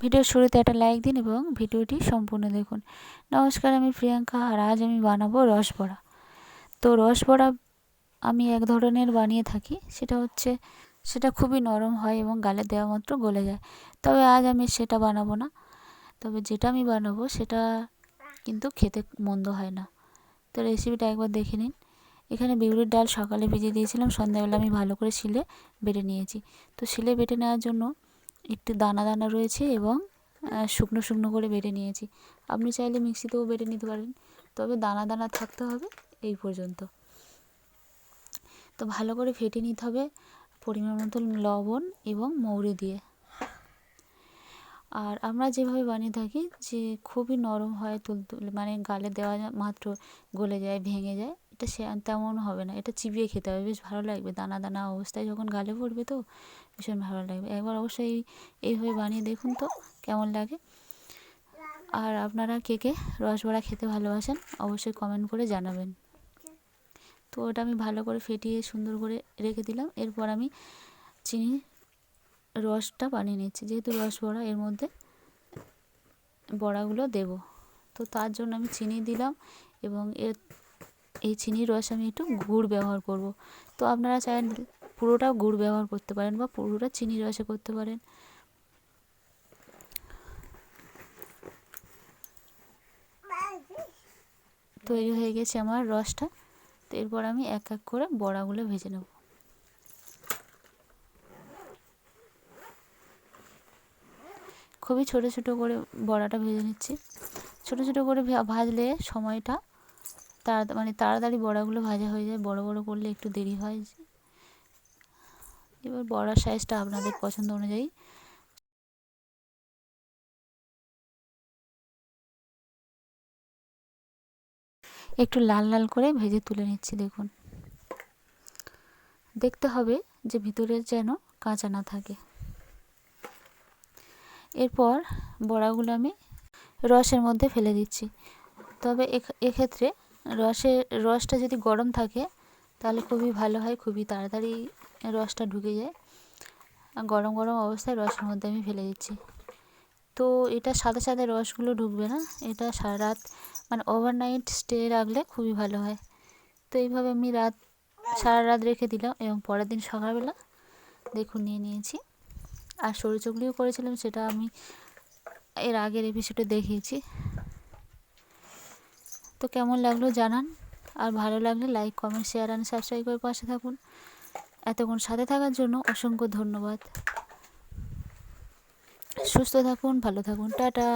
ভিডিওর শুরুতে একটা লাইক দিন এবং ভিডিওটি সম্পূর্ণ দেখুন। নমস্কার, আমি প্রিয়াঙ্কা আর আজ আমি বানাবো রস বড়া। তো রস বড়া আমি এক ধরনের বানিয়ে থাকি, সেটা হচ্ছে সেটা খুবই নরম হয় এবং গালে দেওয়া মাত্র গলে যায়। তবে আজ আমি সেটা বানাবো না। তবে যেটা আমি বানাবো সেটা কিন্তু খেতে মন্দ হয় না। তো রেসিপিটা একবার দেখে নিন। এখানে বিউলির ডাল সকালে ভিজিয়ে দিয়েছিলাম। সন্ধ্যাবেলা আমি ভালো করে শিলে বেটে নিয়েছি। তো শিলে বেটে নেওয়ার জন্য একটু দানা দানা রয়েছে এবং শুকনো শুকনো করে বেটে নিয়েছি। আপনি চাইলে মিক্সিতেও বেটে নিতে পারেন, তবে দানা দানা থাকতে হবে এই পর্যন্ত। তো ভালো করে ফেটে নিতে হবে পরিমাণ মতো লবণ এবং মৌরি দিয়ে। আর আমরা যেভাবে বানিয়ে থাকি যে খুবই নরম হয়, তুলতুল মানে গালে দেওয়া মাত্র গলে যায়, ভেঙে যায় এটা সে, তেমন হবে না। এটা চিবিয়ে খেতে হবে। বেশ ভালো লাগবে। দানা দানা অবস্থায় যখন গালে পড়বে তো ভীষণ ভালো লাগবে। একবার অবশ্যই এইভাবে বানিয়ে দেখুন তো, কেমন লাগে। আর আপনারা কে কে রসবড়া খেতে ভালোবাসেন, অবশ্যই কমেন্ট করে জানাবেন। তো ওটা আমি ভালো করে ফেটিয়ে সুন্দর করে রেখে দিলাম। এরপর আমি চিনি রসটা বানিয়ে নিচ্ছি। যেহেতু রস বড়া এর মধ্যে বড়াগুলো দেব। তো তার জন্য আমি চিনি দিলাম এবং এর এই চিনির রস আমি একটু গুড় ব্যবহার করব। তো আপনারা চান পুরোটা গুড় ব্যবহার করতে পারেন বা পুরোটা চিনির রসে করতে পারেন। তৈরি হয়ে গেছে আমার রসটা। তো এরপর আমি এক এক করে বড়াগুলো ভেজে নেব। খুবই ছোট ছোট করে বড়াটা ভেজে নিচ্ছি। ছোট ছোট করে ভাজলে সময়টা তাড়া মানে তাড়াতাড়ি বড়াগুলো ভাজা হয়ে যায়। বড় বড় করলে একটু দেরি হয়। এবার বড়ার সাইজটা আপনাদের পছন্দ অনুযায়ী। একটু লাল লাল করে ভেজে তুলে নিচ্ছি, দেখুন। দেখতে হবে যে ভিতরের যেন কাঁচা না থাকে। এরপর বড়াগুলো আমি রসের মধ্যে ফেলে দিচ্ছি। তবে এক্ষেত্রে রসের রসটা যদি গরম থাকে, তাহলে খুবই ভালো হয়, খুবই তাড়াতাড়ি রসটা ঢুকে যায়। গরম গরম অবস্থায় রসের মধ্যে আমি ফেলে দিচ্ছি। তো এটা সাদা সাথে রসগুলো ঢুকবে না, এটা সারা রাত মানে ওভারনাইট স্টে রাখলে খুবই ভালো হয়। তো এইভাবে আমি রাত, সারা রাত রেখে দিলাম এবং পরের দিন সকালবেলা দেখুন নিয়ে নিয়েছি। আর সরু চুগলিও করেছিলাম, সেটা আমি এর আগের এপিসোডে দেখিয়েছি। তো কেমন লাগল জানান। আর ভালো লাগলে like comment share and subscribe করে পাশে থাকুন। এতক্ষণ সাথে থাকার জন্য অসংখ্য ধন্যবাদ। সুস্থ থাকুন, ভালো থাকুন, টাটা।